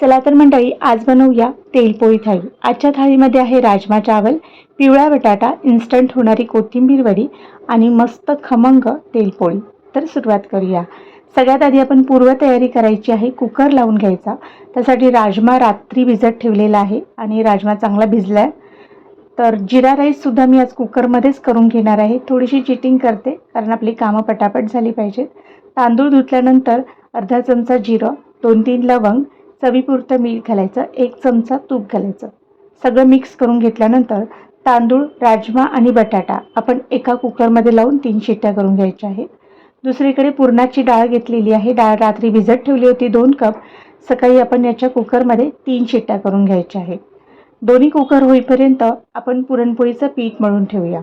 चला तर मंडळी आज बनवूया तेलपोळी थाळी. आजच्या थाळीमध्ये आहे राजमा चावल पिवळा बटाटा इन्स्टंट होणारी कोथिंबीर वडी आणि मस्त खमंग तेलपोळी. तर सुरुवात करूया. सगळ्यात आधी आपण पूर्वतयारी करायची आहे कुकर लावून घ्यायचा. त्यासाठी राजमा रात्री भिजत ठेवलेला आहे आणि राजमा चांगला भिजला आहे तर जिरा राईससुद्धा मी आज कुकरमध्येच करून घेणार आहे. थोडीशी चिटिंग करते कारण आपली कामं पटापट झाली पाहिजेत. तांदूळ धुतल्यानंतर अर्धा चमचा जिरं दोन तीन लवंग चवीपुरतं मीठ घालायचं एक चमचा तूप घालायचं. सगळं मिक्स करून घेतल्यानंतर तांदूळ राजमा आणि बटाटा आपण एका कुकरमध्ये लावून तीन शिट्ट्या करून घ्यायच्या आहेत. दुसरीकडे पुरणाची डाळ घेतलेली आहे. डाळ रात्री भिजत ठेवली होती दोन कप. सकाळी आपण याच्या कुकरमध्ये तीन शिट्ट्या करून घ्यायच्या आहेत. दोन्ही कुकर होईपर्यंत आपण पुरणपोळीचं पीठ मळून ठेवूया.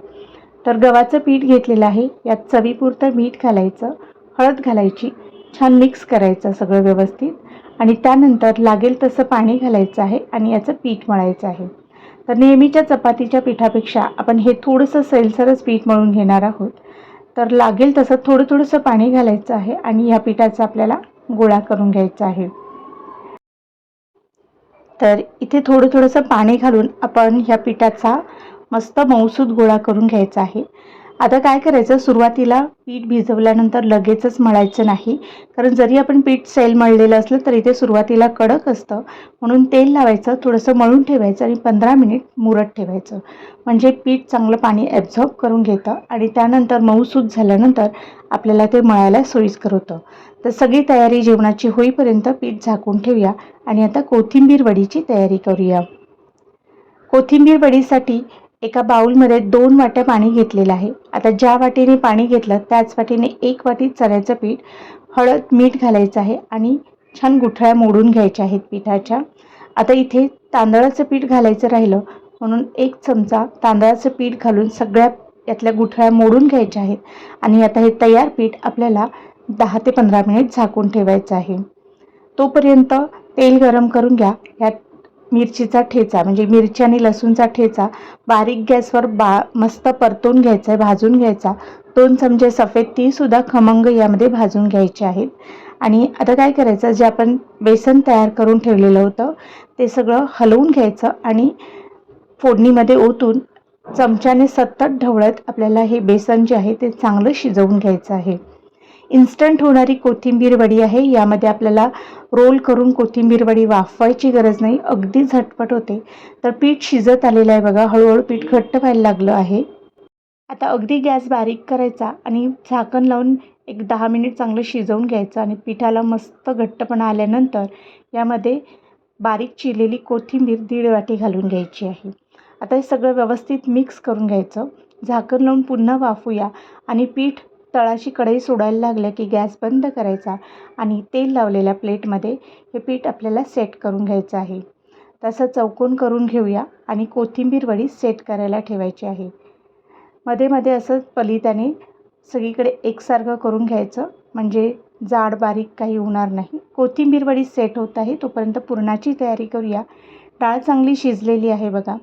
तर गव्हाचं पीठ घेतलेलं आहे. यात चवीपुरतं मीठ घालायचं हळद घालायची छान मिक्स करायचं सगळं व्यवस्थित. आणि त्यानंतर लागेल तसं पाणी घालायचं आहे आणि याचं पीठ मळायचं आहे. तर नेहमीच्या चपातीच्या पिठापेक्षा आपण हे थोडंसं सैलसरच पीठ मळून घेणार आहोत. तर लागेल तसं थोडं थोडंसं पाणी घालायचं आहे आणि ह्या पिठाचा आपल्याला गोळा करून घ्यायचा आहे. तर इथे थोडं थोडंसं पाणी घालून आपण ह्या पिठाचा मस्त मऊसूद गोळा करून घ्यायचा आहे. आता काय करायचं? सुरुवातीला पीठ भिजवल्यानंतर लगेचच मळायचं नाही. कारण जरी आपण पीठ सैल मळलेलं असलं तरी ते सुरुवातीला कडक असतं. म्हणून तेल लावायचं थोडंसं मळून ठेवायचं आणि पंधरा मिनिट मुरत ठेवायचं. म्हणजे पीठ चांगलं पाणी ॲब्झॉर्ब करून घेतं आणि त्यानंतर मऊसूत झाल्यानंतर आपल्याला ते मळायला सोयीस्कर होतं. तर सगळी तयारी जेवणाची होईपर्यंत पीठ झाकून ठेवूया आणि आता कोथिंबीर वडीची तयारी करूया. कोथिंबीर वडीसाठी एका बाऊलमध्ये दोन वाट्या पाणी घेतलेलं आहे. आता ज्या वाटीने पाणी घेतलं त्याच वाटीने एक वाटी चण्याचं पीठ हळद मीठ घालायचं आहे आणि छान गुठळ्या मोडून घ्यायच्या आहेत पिठाच्या. आता इथे तांदळाचं पीठ घालायचं राहिलं म्हणून एक चमचा तांदळाचं पीठ घालून सगळ्या यातल्या गुठळ्या मोडून घ्यायच्या आहेत. आणि आता हे तयार पीठ आपल्याला दहा ते पंधरा मिनिट झाकून ठेवायचं आहे. तोपर्यंत तेल गरम करून घ्या. यात मिरचीचा ठेचा म्हणजे मिरची आणि लसूणचा ठेचा बारीक गॅसवर बा मस्त परतून घ्यायचा आहे भाजून घ्यायचा. दोन चमचे सफेद तीसुद्धा खमंग यामध्ये भाजून घ्यायचे आहेत. आणि आता काय करायचं जे आपण बेसन तयार करून ठेवलेलं होतं ते सगळं हलवून घ्यायचं आणि फोडणीमध्ये ओतून चमच्याने सतत ढवळत आपल्याला हे बेसन जे आहे ते चांगलं शिजवून घ्यायचं आहे. इन्स्टंट होणारी कोथिंबीर वडी आहे. यामध्ये आपल्याला रोल करून कोथिंबीर वडी वाफवायची गरज नाही. अगदी झटपट होते. तर पीठ शिजत आलेलं आहे बघा. हळूहळू पीठ घट्ट व्हायला लागलं आहे. आता अगदी गॅस बारीक करायचा आणि झाकण लावून एक दहा मिनिट चांगलं शिजवून घ्यायचं आणि पिठाला मस्त घट्टपणा आल्यानंतर यामध्ये बारीक चिरलेली कोथिंबीर दीड वाटी घालून घ्यायची आहे. आता हे सगळं व्यवस्थित मिक्स करून घ्यायचं. झाकण लावून पुन्हा वाफूया आणि पीठ तळाशी कढई सोडायला लागलं की गॅस बंद करायचा आणि तेल लावलेल्या प्लेटमध्ये हे पीठ आपल्याला सेट करून घ्यायचं आहे. तसं चौकोन करून घेऊया आणि कोथिंबीर वडी सेट करायला ठेवायची आहे. मध्ये मध्ये असं पलिताने सगळीकडे एकसारखं करून घ्यायचं म्हणजे जाड बारीक काही होणार नाही. कोथिंबीर वडी सेट होत आहे तोपर्यंत पुरणाची तयारी करूया. डाळ चांगली शिजलेली आहे बघा.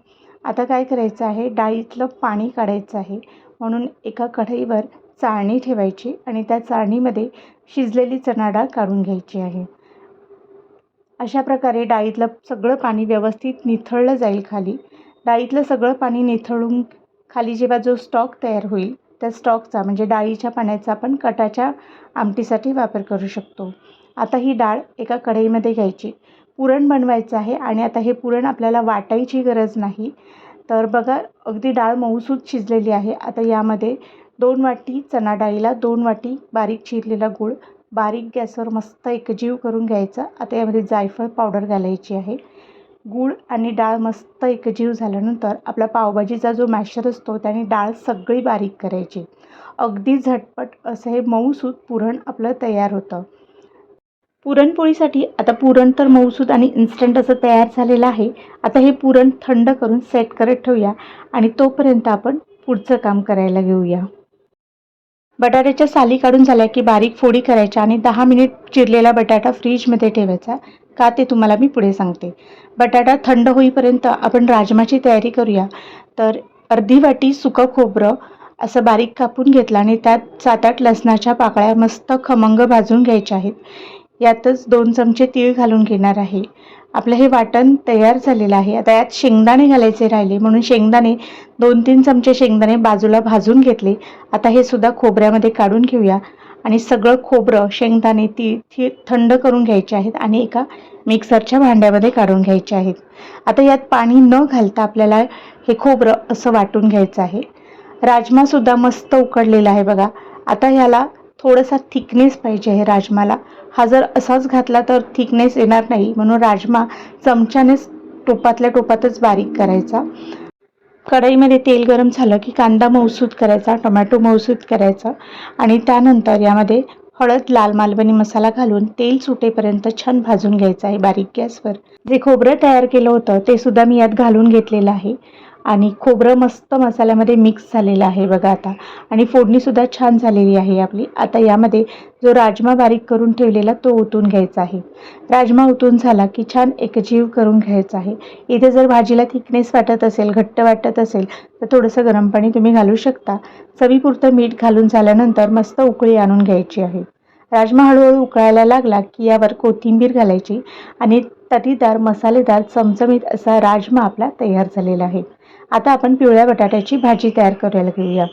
आता काय करायचं आहे? डाळीतलं पाणी काढायचं आहे. म्हणून एका कढईवर चाळणी ठेवायची आणि त्या चाळणीमध्ये शिजलेली चणा डाळ काढून घ्यायची आहे. अशा प्रकारे डाळीतलं सगळं पाणी व्यवस्थित निथळलं जाईल खाली. डाळीतलं सगळं पाणी निथळून खाली जेव्हा जो स्टॉक तयार होईल त्या स्टॉकचा म्हणजे डाळीच्या पाण्याचा आपण कटाच्या आमटीसाठी वापर करू शकतो. आता ही डाळ एका कढईमध्ये घ्यायची. पुरण बनवायचं आहे आणि आता हे पुरण आपल्याला वाटायची गरज नाही. तर बघा अगदी डाळ मऊसूत शिजलेली आहे. आता यामध्ये दोन वाटी चणा डाळीला दोन वाटी बारीक चिरलेला गूळ बारीक गॅसवर मस्त एकजीव करून घ्यायचा. आता यामध्ये जायफळ पावडर घालायची आहे. गूळ आणि डाळ मस्त एकजीव झाल्यानंतर आपला पावभाजीचा जो मॅशर असतो त्याने डाळ सगळी बारीक करायची. अगदी झटपट असं हे मऊसूत पुरण आपलं तयार होतं. पुरणपोळीसाठी आता पुरण तर मऊसूद आणि इन्स्टंट असं तयार झालेलं आहे. आता हे पुरण थंड करून सेट करत ठेवूया आणि तोपर्यंत आपण पुढचं काम करायला घेऊया. बटाट्याच्या साली काढून झाल्या की बारीक फोडी करायच्या आणि दहा मिनिट चिरलेला बटाटा फ्रीजमध्ये ठेवायचा. का ते तुम्हाला मी पुढे सांगते. बटाटा थंड होईपर्यंत आपण राजमाची तयारी करूया. तर अर्धी वाटी सुकं खोबरं असं बारीक कापून घेतलं आणि त्यात सात आठ लसणाच्या पाकळ्या मस्त खमंग भाजून घ्यायच्या आहेत. यातच दोन चमचे तीळ घालून घेणार आहे. आपलं हे वाटण तयार झालेलं आहे. आता यात शेंगदाणे घालायचे राहिले. म्हणून शेंगदाणे दोन तीन चमचे शेंगदाणे बाजूला भाजून घेतले. आता हे सुद्धा खोबऱ्यामध्ये काढून घेऊया. आणि सगळं खोबरं शेंगदाणे ती ती थंड करून घ्यायचे आहेत आणि एका मिक्सरच्या भांड्यामध्ये काढून घ्यायचे आहेत. आता यात पाणी न घालता आपल्याला हे खोबरं असं वाटून घ्यायचं आहे. राजमासुद्धा मस्त उकडलेला आहे बघा. आता ह्याला थोडासा थिकनेस पाहिजे आहे राजमाला. हा जर असाच घातला तर थिकनेस येणार नाही. म्हणून राजमा चमच्यानेच टोपातल्या टोपातच बारीक करायचा. कढईमध्ये तेल गरम झालं की कांदा मौसूद करायचा टोमॅटो मौसूद करायचा आणि त्यानंतर यामध्ये हळद लाल मालवणी मसाला घालून तेल सुटेपर्यंत छान भाजून घ्यायचं आहे बारीक गॅसवर. जे खोबरं तयार केलं होतं ते सुद्धा मी यात घालून घेतलेलं आहे. आणि खोबरं मस्त मसाल्यामध्ये मिक्स झालेलं आहे बघा आता. आणि फोडणीसुद्धा छान झालेली आहे आपली. आता यामध्ये जो राजमा बारीक करून ठेवलेला तो ओतून घ्यायचा आहे. राजमा ओतून झाला की छान एकजीव करून घ्यायचा आहे. इथे जर भाजीला थिकनेस वाटत असेल घट्ट वाटत असेल तर थोडंसं गरम पाणी तुम्ही घालू शकता. चवीपुरतं मीठ घालून झाल्यानंतर मस्त उकळी आणून घ्यायची आहे. राजमा हळूहळू उकळायला लागला की यावर कोथिंबीर घालायची आणि तटीदार मसालेदार चमचमीत असा राजमा आपला तयार झालेला आहे. आता आपण पिवळ्या बटाट्याची भाजी तयार करायला घेऊया.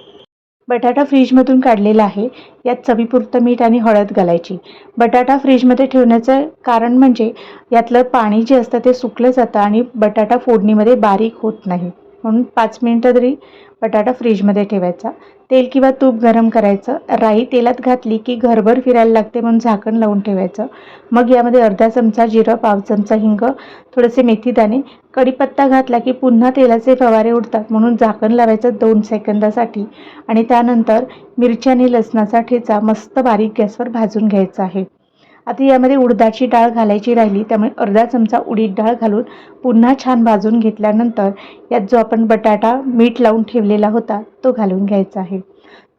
बटाटा फ्रीजमधून काढलेला आहे. यात चवीपुरतं मीठ आणि हळद घालायची. बटाटा फ्रीजमध्ये ठेवण्याचं कारण म्हणजे यातलं पाणी जे असतं ते सुकलं जातं आणि बटाटा फोडणीमध्ये बारीक होत नाही. म्हणून पाच मिनटं तरी बटाटा फ्रीजमध्ये ठेवायचा. तेल किंवा तूप गरम करायचं. राई तेलात घातली की घरभर फिरायला लागते म्हणून झाकण लावून ठेवायचं. मग यामध्ये अर्धा चमचा जिरं पाव चमचा हिंग थोडेसे मेथीदाणे कढीपत्ता घातला की पुन्हा तेलाचे फवारे उडतात म्हणून झाकण लावायचं दोन सेकंदासाठी. आणि त्यानंतर मिरची आणि लसणाचा ठेचा मस्त बारीक गॅसवर भाजून घ्यायचा आहे. आता यामध्ये उडदाची डाळ घालायची राहिली त्यामुळे अर्धा चमचा उडीद डाळ घालून पुन्हा छान भाजून घेतल्यानंतर यात जो आपण बटाटा मीठ लावून ठेवलेला होता तो घालून घ्यायचा आहे.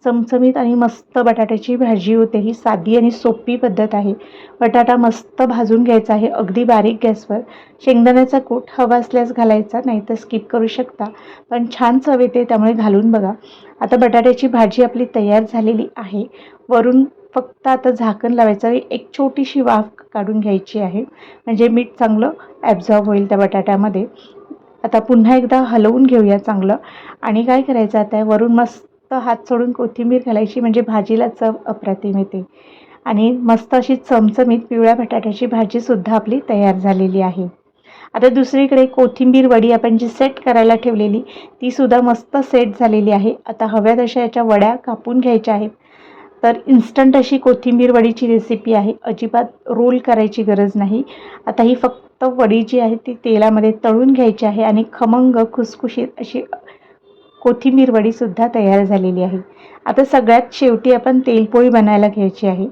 चमचमीत आणि मस्त बटाट्याची भाजी होते ही साधी आणि सोपी पद्धत आहे. बटाटा मस्त भाजून घ्यायचा आहे अगदी बारीक गॅसवर. शेंगदाण्याचा कूट हवा असल्यास घालायचा नाही तर स्किप करू शकता पण छान चव येते त्यामुळे घालून बघा. आता बटाट्याची भाजी आपली तयार झालेली आहे. वरून फक्त आता झाकण लावायचं एक छोटीशी वाफ काढून घ्यायची आहे. म्हणजे मीठ चांगलं ॲब्झॉर्ब होईल त्या बटाट्यामध्ये. आता पुन्हा एकदा हलवून घेऊया चांगलं. आणि काय करायचं आता? वरून मस्त हात सोडून कोथिंबीर घालायची. म्हणजे भाजीला चव अप्रतिम येते. आणि मस्त अशी चमचमीत पिवळ्या बटाट्याची भाजीसुद्धा आपली तयार झालेली आहे. आता दुसरीकडे कोथिंबीर वडी आपण जी सेट करायला ठेवलेली तीसुद्धा मस्त सेट झालेली आहे. आता हव्या तशा याच्या वड्या कापून घ्यायच्या आहेत. तर इन्स्टंट अशी कोथिंबीर वडीची रेसिपी आहे. अजिबात रोल करायची गरज नाही. आता ही फक्त वडी जी आहे ती तेलामध्ये तळून घ्यायची आहे आणि खमंग खुसखुशीत अशी कोथिंबीर वडीसुद्धा तयार झालेली आहे. आता सगळ्यात शेवटी आपण तेलपोळी बनायला घ्यायची आहे.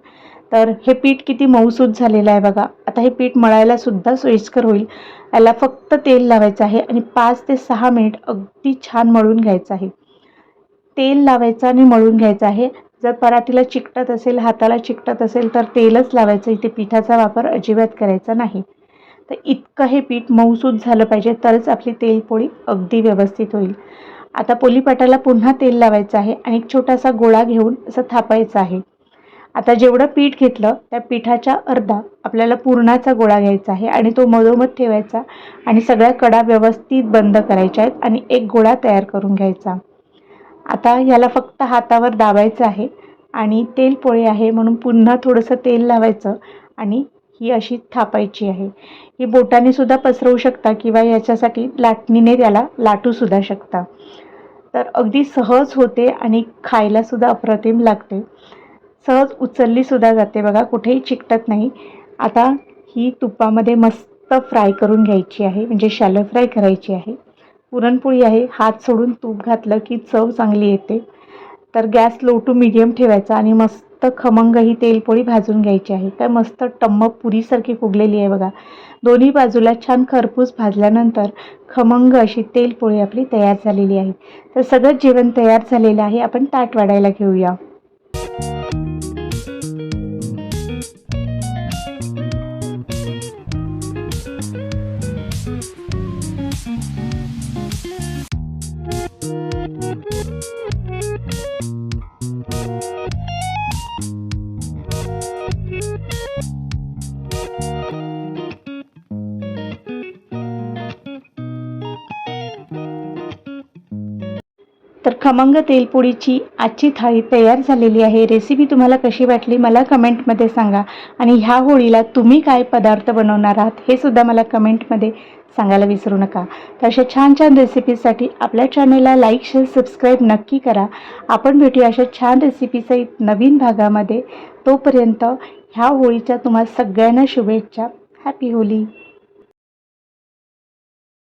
तर हे पीठ किती मऊसूद झालेलं आहे बघा. आता हे पीठ मळायला सुद्धा सोयीस्कर होईल. याला फक्त तेल लावायचं आहे आणि पाच ते सहा मिनिट अगदी छान मळून घ्यायचं आहे. तेल लावायचं आणि मळून घ्यायचं आहे. जर पराठीला चिकटत असेल हाताला चिकटत असेल तर तेलच लावायचं. इथे पिठाचा वापर अजिबात करायचा नाही. तर इतकं हे पीठ मऊसूद झालं पाहिजे तरच आपली तेलपोळी अगदी व्यवस्थित होईल. आता पोलीपाटाला पुन्हा तेल लावायचं आहे आणि एक छोटासा गोळा घेऊन असं थापायचं आहे. आता जेवढं पीठ घेतलं त्या पिठाच्या अर्धा आपल्याला पुरणाचा गोळा घ्यायचा आहे आणि तो मधोमध ठेवायचा आणि सगळ्या कडा व्यवस्थित बंद करायच्या आहेत आणि एक गोळा तयार करून घ्यायचा. आता याला फक्त हातावर दाबायचं आहे. आणि तेल पोळे आहे म्हणून पुन्हा थोडंसं तेल लावायचं आणि ही अशी थापायची आहे. ही बोटाने सुद्धा पसरवू शकता किंवा याच्यासाठी लाटणीने त्याला लाटूसुद्धा शकता. तर अगदी सहज होते आणि खायलासुद्धा अप्रतिम लागते. सहज उचललीसुद्धा जाते बघा कुठेही चिकटत नाही. आता ही तुपामध्ये मस्त फ्राय करून घ्यायची आहे म्हणजे शॅलो फ्राय करायची आहे. पुरणपोळी आहे हात सोडून तूप घातलं की चव चांगली येते. तर गॅस लो टू मिडियम ठेवायचा आणि मस्त खमंग ही तेलपोळी भाजून घ्यायची आहे. काय मस्त टम्म पुरीसारखी फुगलेली आहे बघा. दोन्ही बाजूला छान खरपूस भाजल्यानंतर खमंग अशी तेलपोळी आपली तयार झालेली आहे. तर सगळं जेवण तयार झालेलं आहे. आपण ताट वाढायला घेऊया. खमंग तेलपोळीची आजची थाळी तयार झालेली आहे. रेसिपी तुम्हाला कशी वाटली मला कमेंटमध्ये सांगा. आणि ह्या होळीला तुम्ही काय पदार्थ बनवणार आहात हे सुद्धा मला कमेंटमध्ये सांगायला विसरू नका. तर अशा छान छान रेसिपीजसाठी आपल्या चॅनलला लाईक शेअर सबस्क्राईब नक्की करा. आपण भेटूया अशा छान रेसिपीसहित नवीन भागामध्ये. तोपर्यंत ह्या होळीच्या तुम्हाला सगळ्यांना शुभेच्छा. Happy Holy